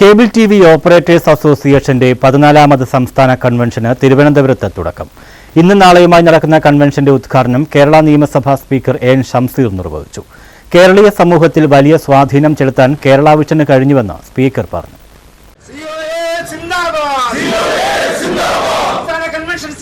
Cable T V operators അസോസിയേഷന്റെ പതിനാലാമത് സംസ്ഥാന കൺവെൻഷന് തിരുവനന്തപുരത്ത് തുടക്കം. ഇന്നും നാളെയുമായി നടക്കുന്ന കൺവെൻഷന്റെ ഉദ്ഘാടനം കേരള നിയമസഭാ സ്പീക്കർ എൻ ഷംസീർ നിർവഹിച്ചു. കേരളീയ സമൂഹത്തിൽ വലിയ സ്വാധീനം ചെലുത്താൻ കേരള വിഷന് കഴിഞ്ഞുവെന്ന് സ്പീക്കർ പറഞ്ഞു. Convention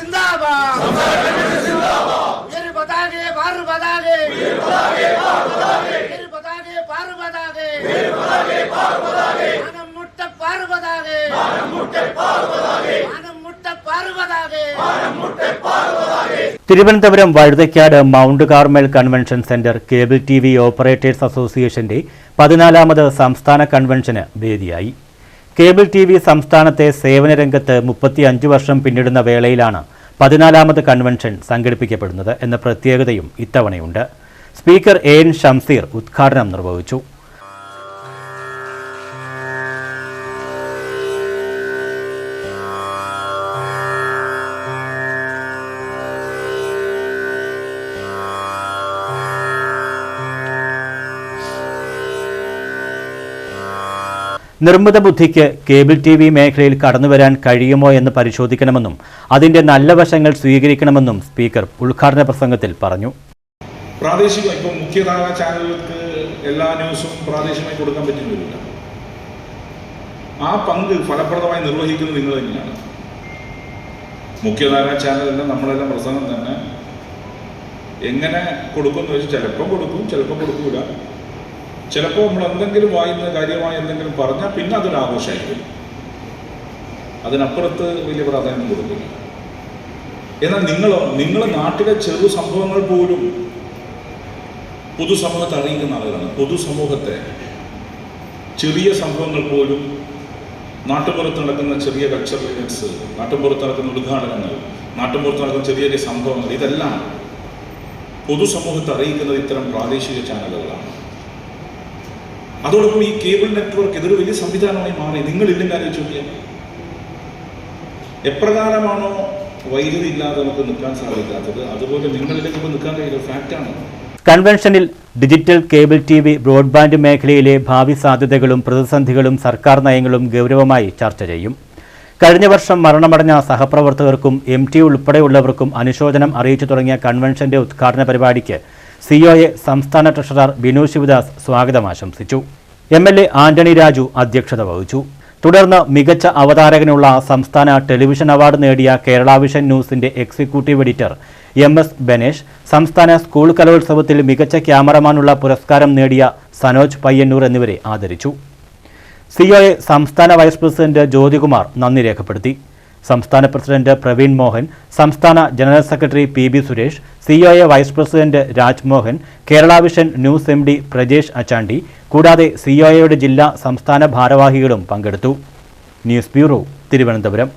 Thiruvananthapuram Vazhuthacaud Mount Carmel convention centre cable T V operators അസോസിയേഷന്റെ പതിനാലാമത് സംസ്ഥാന കൺവെൻഷന് വേദിയായി. കേബിൾ ടി വി സംസ്ഥാനത്തെ സേവന രംഗത്ത് മുപ്പത്തിയഞ്ച് വർഷം പിന്നിടുന്ന വേളയിലാണ് പതിനാലാമത് കൺവെൻഷൻ സംഘടിപ്പിക്കപ്പെടുന്നത് എന്ന പ്രത്യേകതയും ഇത്തവണയുണ്ട്. സ്പീക്കർ എ എൻ ഷംസീർ ഉദ്ഘാടനം നിർവഹിച്ചു. നിർമ്മിത ബുദ്ധിക്ക് കേബിൾ ടി വി മേഖലയിൽ കടന്നുവരാൻ കഴിയുമോ എന്ന് പരിശോധിക്കണമെന്നും അതിന്റെ നല്ല വശങ്ങൾ സ്വീകരിക്കണമെന്നും സ്പീക്കർ ഉദ്ഘാടന പ്രസംഗത്തിൽ പറഞ്ഞു. പ്രാദേശിക ഇപ്പം മുഖ്യധാര ചാനലുകൾക്ക് എല്ലാ ന്യൂസും പ്രാദേശികമായി കൊടുക്കാൻ പറ്റുന്നില്ല. ആ പങ്ക് ഫലപ്രദമായി നിർവഹിക്കുന്നത് നിങ്ങൾ തന്നെയാണ്. മുഖ്യധാര ചാനലിന്റെ നമ്മളെല്ലാം പ്രസംഗം തന്നെ. എങ്ങനെ കൊടുക്കുമെന്ന് വെച്ചാൽ ചിലപ്പോൾ കൊടുക്കും ചിലപ്പോൾ കൊടുക്കൂല. ചിലപ്പോൾ നമ്മൾ എന്തെങ്കിലും വായുന്ന കാര്യമായി എന്തെങ്കിലും പറഞ്ഞാൽ പിന്നെ അതൊരു ആഘോഷമായിരിക്കും. അതിനപ്പുറത്ത് വലിയ പ്രാധാന്യം കൊടുക്കില്ല. എന്നാൽ നിങ്ങളോ നിങ്ങൾ നാട്ടിലെ ചെറു സംഭവങ്ങൾ പോലും പൊതുസമൂഹത്തെ അറിയിക്കുന്ന ആളുകളാണ്. പൊതുസമൂഹത്തെ ചെറിയ സംഭവങ്ങൾ പോലും നാട്ടുപുറത്ത് നടക്കുന്ന ചെറിയ കൾച്ചറൽ ഇവന്റ്സ് നാട്ടുപുറത്ത് നടക്കുന്ന ഉദ്ഘാടനങ്ങൾ നാട്ടുപുറത്ത് നടക്കുന്ന ചെറിയ ചെറിയ സംഭവങ്ങൾ ഇതെല്ലാം പൊതുസമൂഹത്തെ അറിയിക്കുന്നത് ഇത്തരം പ്രാദേശിക ചാനലുകളാണ്. അതോടൊപ്പം ഈ കേബിൾ നെറ്റ്വർക്ക് ഇതൊരു വലിയ സംവിധാനമായി മാറി. നിങ്ങളില്ലെങ്കിൽ ആലോചിച്ച് നോക്കിയാൽ എപ്രകാരമാണോ വൈദ്യുതി ഇല്ലാതെ നമുക്ക് നിൽക്കാൻ സാധിക്കാത്തത്? അതുപോലെ നിങ്ങളിലേക്ക് ഇപ്പോൾ നിൽക്കാൻ കഴിയുന്ന ഫാക്റ്റാണ് കൺവെൻഷനിൽ digital cable T V broadband മേഖലയിലെ ഭാവി സാധ്യതകളും പ്രതിസന്ധികളും സർക്കാർ നയങ്ങളും ഗൗരവമായി ചർച്ച ചെയ്യും. കഴിഞ്ഞ വർഷം മരണമടഞ്ഞ സഹപ്രവർത്തകർക്കും എം ടി ഉൾപ്പെടെയുള്ളവർക്കും അനുശോചനം അറിയിച്ചു തുടങ്ങിയ കൺവെൻഷന്റെ ഉദ്ഘാടന പരിപാടിക്ക് സിഒഎ സംസ്ഥാന ട്രഷറർ ബിനു ശിവദാസ് സ്വാഗതം ആശംസിച്ചു. M L A Antony Raju അധ്യക്ഷത വഹിച്ചു. തുടർന്ന് മികച്ച അവതാരകനുള്ള സംസ്ഥാന ടെലിവിഷൻ അവാർഡ് നേടിയ കേരള വിഷൻ ന്യൂസിന്റെ executive editor M S Banesh സംസ്ഥാന സ്കൂൾ കലോത്സവത്തിൽ മികച്ച ക്യാമറമാനുള്ള പുരസ്കാരം നേടിയ സനോജ് പയ്യന്നൂർ എന്നിവരെ ആദരിച്ചു. സിഒയെ സംസ്ഥാന വൈസ് പ്രസിഡന്റ് ജ്യോതികുമാർ നന്ദി രേഖപ്പെടുത്തി. സംസ്ഥാന പ്രസിഡന്റ് പ്രവീൺ മോഹൻ സംസ്ഥാന general secretary P B Suresh COA vice president Rajmohan Kerala vision news M D Prajesh Achandi കൂടാതെ സിഒഎയുടെ ജില്ലാ സംസ്ഥാന ഭാരവാഹികളും പങ്കെടുത്തു. News bureau Thiruvananthapuram.